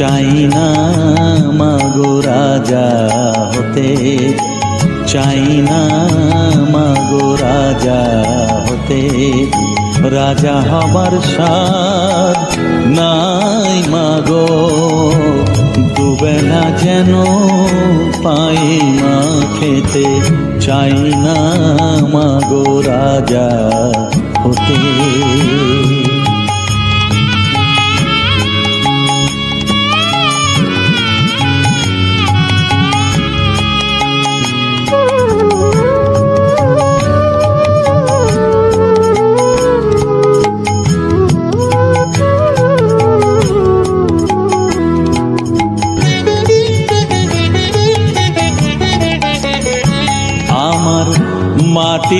চাই না মাগো রাজা হতে। চাই না মাগো রাজা হতে। রাজা হবার সার নাই মাগো। দুবেলা যেন পাই না খেতে। চাই না মাগো রাজা হতে। আমার মাটি